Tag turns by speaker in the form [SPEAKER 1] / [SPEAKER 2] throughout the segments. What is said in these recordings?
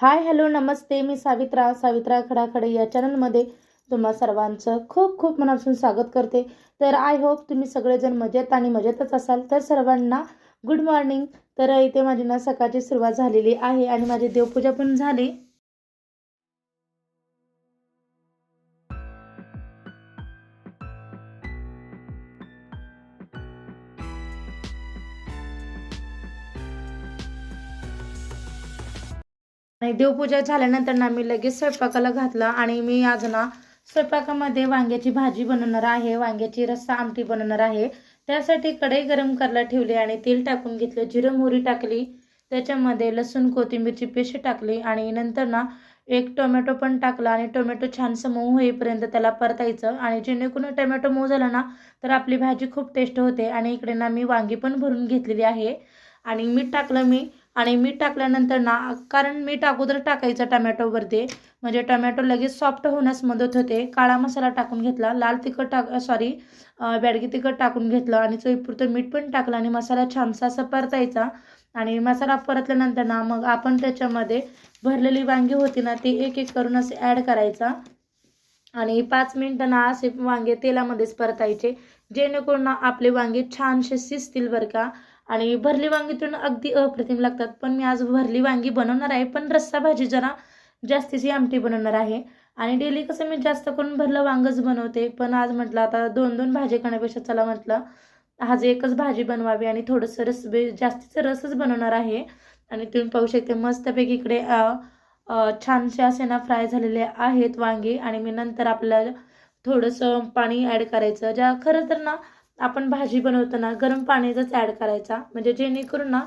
[SPEAKER 1] Hi hello नमस्ते. मी सावित्रा सावित्रा खडाखडे या चॅनलमध्ये तुम्हा सर्वांचं खूप खूप मनापासून स्वागत करते. तर आय होप तुम्ही सगळेजण मजेत आणि मजेतच असाल. तर सर्वांना गुड मॉर्निंग तर इथे माझी ना सकाळची सुरुवात झालेली आहे आणि माझी देवपूजा पण झाली. आणि देवपूजा झाल्यानंतर ना मी लगेच स्वयंपाकाला घातलं आणि मी आज ना स्वयंपाकामध्ये वांग्याची भाजी बनवणार आहे वांग्याची रस्सा आमटी बनवणार आहे. त्यासाठी कढई गरम करायला ठेवली आणि तेल टाकून घेतलं जिरं मोहरी टाकली त्याच्यामध्ये लसूण कोथिंबीरची पेस्ट टाकली आणि नंतर ना एक टोमॅटो पण टाकला आणि टोमॅटो छानसं मऊ होईपर्यंत त्याला परतायचं आणि जेणेकरून टोमॅटो मऊ झाला ना तर आपली भाजी खूप टेस्ट होते आणि इकडे ना मी वांगी पण भरून घेतलेली आहे. आणि मीठ टाकलं मी आणि मीठ टाकल्यानंतर ना कारण मीठ अगोदर टाकायचं टमॅटोवरती म्हणजे टमॅटो लगेच सॉफ्ट होण्यास मदत होते. काळा मसाला टाकून घेतला लाल तिखट टाक सॉरी बॅडगी तिखट टाकून घेतलं आणि चवीपुरतं मीठ पण टाकलं आणि मसाला छानसा असा परतायचा आणि मसाला परतल्यानंतर ना मग आपण त्याच्यामध्ये भरलेली वांगी होती ना ती एक एक करून असे ॲड करायचा. आणि पाच मिनटं ना असे वांगे तेलामध्येच परतायचे. जेणेकरून ना आपले वांगे छानसे शिजतील बरं का. आणि भरली वांगीतून अगदी अप्रतिम लागतात. पण मी आज भरली वांगी बनवणार आहे पण रस्सा भाजी जरा जास्तीची आमटी बनवणार आहे. आणि डेली कसं मी जास्त करून भरलं वांगच बनवते पण आज म्हटलं आता दोन दोन भाजी खाण्यापेक्षा चला म्हटलं आज एकच भाजी बनवावी आणि थोडंसं रस बे जास्तीचं रसच बनवणार आहे. आणि तुम्ही पाहू शकते मस्तपैकी इकडे छानसे असे ना फ्राय झालेले आहेत वांगे. आणि मी नंतर आपल्याला थोडंसं पाणी ॲड करायचं. ज्या खरं तर ना आपण भाजी बनवताना गरम पाण्याचाच ॲड करायचा. म्हणजे जेणेकरून ना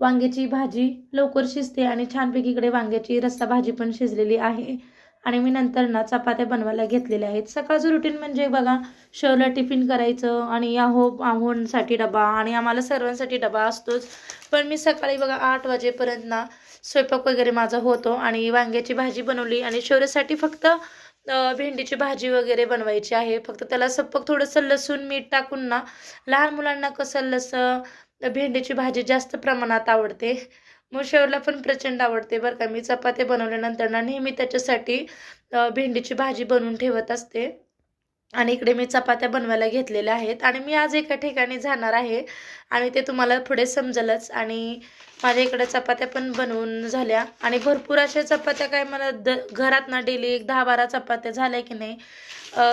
[SPEAKER 1] वांग्याची भाजी लवकर शिजते आणि छानपैकी इकडे वांग्याची रस्सा भाजी पण शिजलेली आहे. आणि मी नंतर ना चपात्या बनवायला घेतलेल्या आहेत. सकाळचं रुटीन म्हणजे बघा शहरला टिफिन करायचं आणि आहो आहोंसाठी डबा आणि आम्हाला सर्वांसाठी डबा असतोच. पण मी सकाळी बघा आठ वाजेपर्यंत ना स्वयंपाक वगैरे माझा होतो आणि वांग्याची भाजी बनवली आणि शौर्यासाठी फक्त भेंडीची भाजी वगैरे बनवायची आहे. फक्त त्याला सपक थोडंसं लसूण मीठ टाकून ना लहान मुलांना कसं लसं भेंडीची भाजी जास्त प्रमाणात आवडते. मग पण प्रचंड आवडते बरं का. मी चपात्या बनवल्यानंतर ना नेहमी त्याच्यासाठी भेंडीची भाजी बनवून ठेवत असते. आणि इकडे मी चपात्या बनवायला घेतलेल्या आहेत. आणि मी आज एका ठिकाणी जाणार आहे. आणि ते तुम्हाला पुढे समजलंच. आणि माझ्या इकडे चपात्या पण बनवून झाल्या. आणि भरपूर अशा चपात्या काय मला द घरात ना डेली एक दहा बारा चपात्या झाल्या की नाही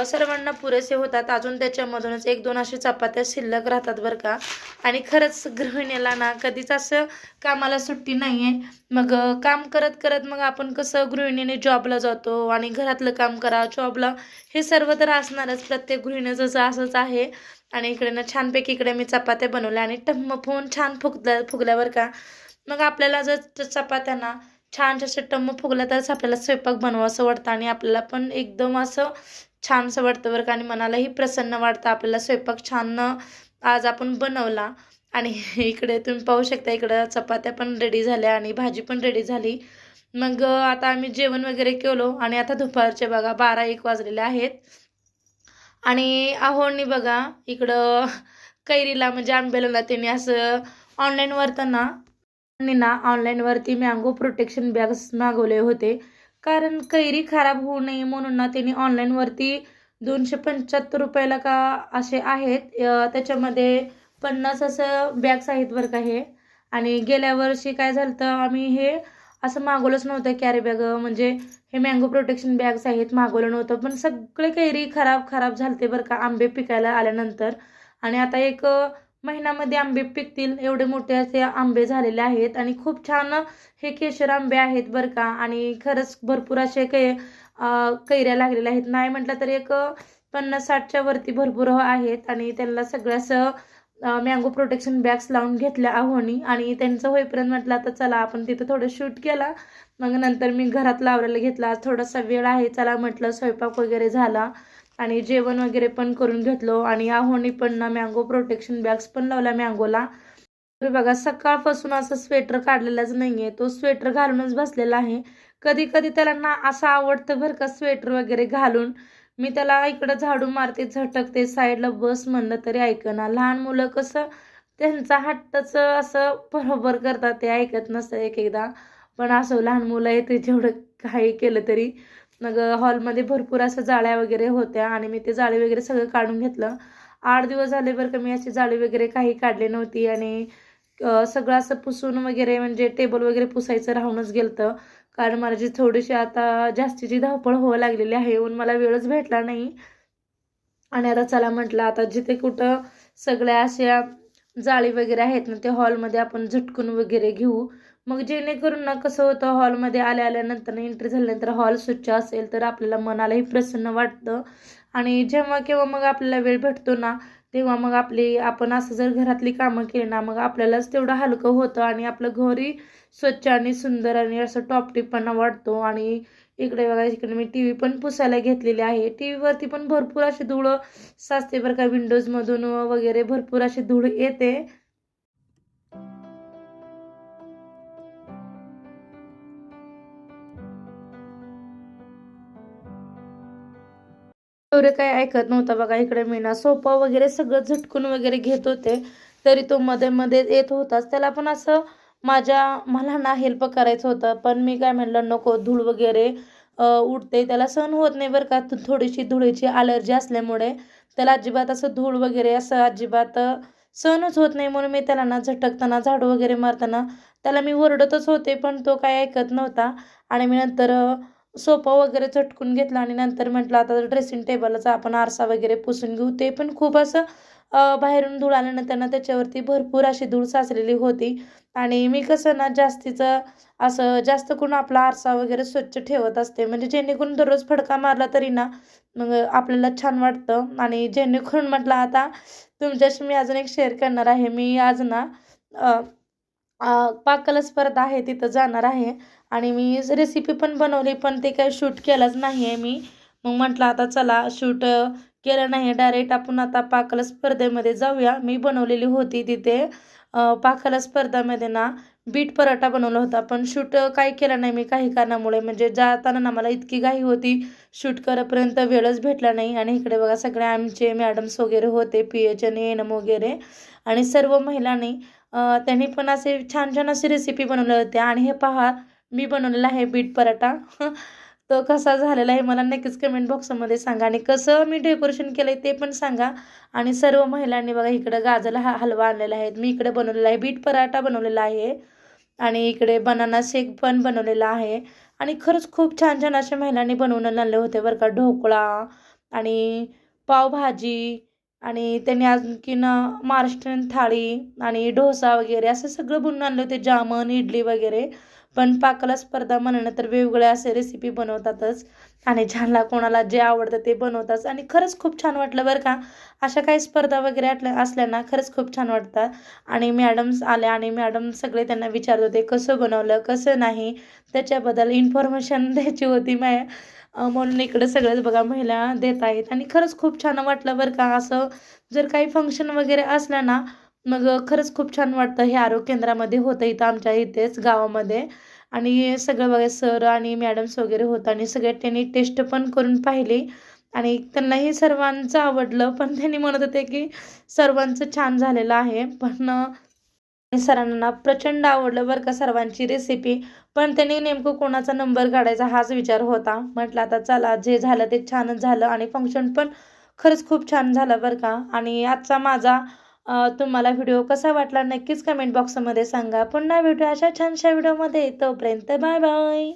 [SPEAKER 1] सर्वांना पुरेसे होतात. अजून त्याच्यामधूनच एक दोन अशा चपात्या शिल्लक राहतात बरं का. आणि खरंच गृहिणीला ना कधीच असं कामाला सुट्टी नाही आहे मग काम करत करत मग आपण कसं गृहिणीने जॉबला जातो आणि घरातलं काम करा जॉबला हे सर्व तर असणारच. प्रत्येक गृहिणीचं असंच आहे. आणि इकडे ना छानपैकी इकडे मी चपात्या बनवल्या आणि टम्म फुगून छान फुगल्या फुगल्यावर का? मग आपल्याला जर चपात्या ना छान जसे टम्म फुगल्या तरच आपल्याला स्वयंपाक बनवावं वाटतं आणि आपल्याला पण एकदम असं छानसं वाटतं बरं का. आणि मनालाही प्रसन्न वाटतं आपल्याला स्वयंपाक छान आज आपण बनवला. आणि इकडे तुम्ही पाहू शकता इकडं चपात्या पण रेडी झाल्या आणि भाजी पण रेडी झाली. मग आता आम्ही जेवण वगैरे केलो आणि आता दुपारचे बघा बारा एक वाजलेले आहेत. आणि आहोनी बघा इकडं कैरीला म्हणजे आंब्याला त्यांनी असं ऑनलाईनवर त्यांना ना ऑनलाईनवरती मँगो प्रोटेक्शन बॅग्स मागवले होते. कारण कैरी खराब होऊ नये म्हणून ना त्यांनी ऑनलाईनवरती दोनशे पंच्याहत्तर रुपयाला का असे आहेत त्याच्यामध्ये पन्नास असं बॅग्स आहेत बरं का हे. आणि गेल्या वर्षी काय झालं तर आम्ही हे असं मागवलंच नव्हतं कॅरी बॅग म्हणजे हे मँगो प्रोटेक्शन बॅग्स आहेत मागवलं नव्हतं. पण सगळे कैरी खराब खराब झालते बरं का आंबे पिकायला आल्यानंतर. आणि आता एक महिन्यामध्ये आंबे पिकतील एवढे मोठे असे आंबे झालेले आहेत. आणि खूप छान हे केशर आंबे आहेत बरं का. आणि खरंच भरपूर असे कै कैऱ्या लागलेल्या आहेत. नाही म्हटलं तर एक पन्नास साठच्या वरती भरपूर आहेत. आणि त्यांना सगळ्यास मँगो प्रोटेक्शन बॅग्स लावून घेतल्या आहोनी आणि त्यांचं होईपर्यंत म्हटलं आता चला आपण तिथं थोडं शूट केला. मग नंतर मी घरात लावलेला घेतला. थोडासा वेळ आहे चला म्हटलं स्वयंपाक वगैरे झाला आणि जेवण वगैरे पण करून घेतलो. आणि आहोनी पण ना मँगो प्रोटेक्शन बॅग्स पण लावल्या मँगोला तर बघा सकाळपासून असं स्वेटर काढलेलाच नाही आहे तो स्वेटर घालूनच बसलेला आहे. कधी कधी त्याला ना असं आवडतं बरं का स्वेटर वगैरे घालून. मी त्याला इकडं झाडू मारते झटकते साईडला बस म्हणलं तरी ऐकना लहान मुलं कसं त्यांचा हट्टच असं बरोबर करतात ते ऐकत नसतं एक एकदा पण असं लहान मुलं आहे ते जेवढं काही केलं तरी. मग हॉलमध्ये भरपूर असं जाळ्या वगैरे होत्या आणि मी ते जाळे वगैरे सगळं काढून घेतलं. आठ दिवस झाले बरं का मी अशी जाळी वगैरे काही काढली नव्हती आणि सगळं असं पुसून वगैरे म्हणजे टेबल वगैरे पुसायचं राहूनच गेलतं. कारण माझी थोडीशी आता जास्तीची धावपळ होऊ लागलेली आहे म्हणून मला वेळच भेटला नाही. आणि आता चला म्हटलं आता जिथे कुठं सगळ्या अशा जाळी वगैरे आहेत ना ते हॉलमध्ये आपण झटकून वगैरे घेऊ. मग जेणेकरून ना कसं होतं हॉलमध्ये आल्या आल्यानंतर एंट्री झाल्यानंतर हॉल स्वच्छ असेल तर आपल्याला मनालाही प्रसन्न वाटतं. आणि जेव्हा केव्हा मग आपल्याला वेळ भेटतो ना तेव्हा मग आपली आपण असं जर घरातली कामं केली ना मग आपल्यालाच तेवढं हलकं होतं आणि आपलं घरही स्वच्छ आणि सुंदर आणि असं टॉपटिपपणा वाटतो आणि इकडे बघा इकडे मी टी व्ही पण पुसायला घेतलेली आहे. टी व्हीवरती पण भरपूर अशी धूळ साचते बरं का विंडोजमधून वगैरे भरपूर अशी धूळ येते. एवढे काही ऐकत नव्हता बघा इकडे मी ना सोफा वगैरे सगळं झटकून वगैरे घेत होते. तरी तो मध्ये मध्ये येत होताच. त्याला पण असं माझ्या मला ना हेल्प करायचं होतं. पण मी काय म्हणलं नको धूळ वगैरे उठते उडते. त्याला सहन होत नाही बरं का थोडीशी धुळीची अलर्जी असल्यामुळे. त्याला अजिबात असं धूळ वगैरे असं अजिबात सहनच होत नाही म्हणून मी त्याला ना झटकताना झाडू वगैरे मारताना त्याला मी ओरडतच होते पण तो काय ऐकत नव्हता. आणि मी नंतर सोफा वगैरे चटकून घेतला आणि नंतर म्हटलं आता ड्रेसिंग टेबलचा आपण आरसा वगैरे पुसून घेऊ. ते पण खूप असं बाहेरून धूळ आल्यानंतर ना त्याच्यावरती भरपूर अशी धूळ साचलेली होती. आणि मी कसं ना जास्तीचं असं जास्त करून आपला आरसा वगैरे स्वच्छ ठेवत असते. म्हणजे जेणेकरून दररोज फडका मारला तरी ना मग आपल्याला छान वाटतं. आणि जेणेकरून म्हटलं आता तुमच्याशी मी अजून एक शेअर करणार आहे. मी आज ना पाककला स्पर्धा आहे तिथं जाणार आहे. आणि मी रेसिपी पण बनवली पण ते काही शूट केलंच नाही आहे मी. मग म्हटलं आता चला शूट केलं नाही डायरेक्ट आपण आता पाकल स्पर्धेमध्ये जाऊया. मी बनवलेली होती तिथे पाकल स्पर्धेमध्ये स्पर्धामध्ये ना बीट पराठा बनवला होता. पण शूट काही केलं नाही मी काही कारणामुळे. म्हणजे जाताना ना मला इतकी घाई होती शूट करेपर्यंत वेळच भेटला नाही. आणि इकडे बघा सगळे आमचे मॅडम्स वगैरे होते पी एच एन एन वगैरे. आणि सर्व महिलांनी त्यांनी पण असे छान छान अशी रेसिपी बनवल्या होत्या. आणि हे पहा मी बनवलेला आहे बीट पराठा. तो कसा झालेला आहे मला नक्कीच कमेंट बॉक्समध्ये सांगा आणि कसं मी डेकोरेशन केलं आहे ते पण सांगा. आणि सर्व महिलांनी बघा इकडं गाजरला हा हलवा आणलेला आहे. मी इकडे बनवलेला आहे बीट पराठा बनवलेला आहे. आणि इकडे बनाना शेक पण बनवलेला आहे. आणि खरंच खूप छान छान अशा महिलांनी बनवून आणले होते बरं का. ढोकळा आणि पावभाजी आणि त्यांनी आणखीन महाराष्ट्रीयन थाळी आणि डोसा वगैरे असं सगळं बनवून आणलं होते. जामन इडली वगैरे. पण पाकला स्पर्धा म्हणणं तर वेगवेगळ्या असे रेसिपी बनवतातच. आणि ज्यांना कोणाला जे आवडतं ते बनवतात. आणि खरंच खूप छान वाटलं बरं का. अशा काही स्पर्धा वगैरे आटल्या असल्या ना खरंच खूप छान वाटतात. आणि मॅडम्स आल्या आणि मॅडम सगळे त्यांना विचारत होते कसं बनवलं कसं नाही? त्याच्याबद्दल इन्फॉर्मेशन द्यायची होती मॅ म्हणून इकडे सगळेच बघा महिला देत आहेत. आणि खरंच खूप छान वाटलं बरं का. असं जर काही फंक्शन वगैरे असलं ना मग खरंच खूप छान वाटतं हे आरोग्य केंद्रामध्ये होतं इथं आमच्या इथेच गावामध्ये. आणि सगळं बघा सर आणि मॅडम्स वगैरे होतं आणि सगळे त्यांनी टेस्ट पण करून पाहिली. आणि त्यांनाही सर्वांचं आवडलं पण त्यांनी म्हणत होते की सर्वांचं छान झालेलं आहे. पण सरांना प्रचंड आवडलं बरं का सर्वांची रेसिपी पण त्यांनी नेमकं कोणाचा नंबर काढायचा हाच विचार होता. म्हटलं आता चला जे झालं ते छानच झालं आणि फंक्शन पण खरंच खूप छान झालं बरं का. आणि आजचा माझा तुम्हाला व्हिडिओ कसा वाटला नक्कीच कमेंट बॉक्समध्ये सांगा. पुन्हा भेटू अशा छानशा व्हिडिओमध्ये. तोपर्यंत बाय बाय.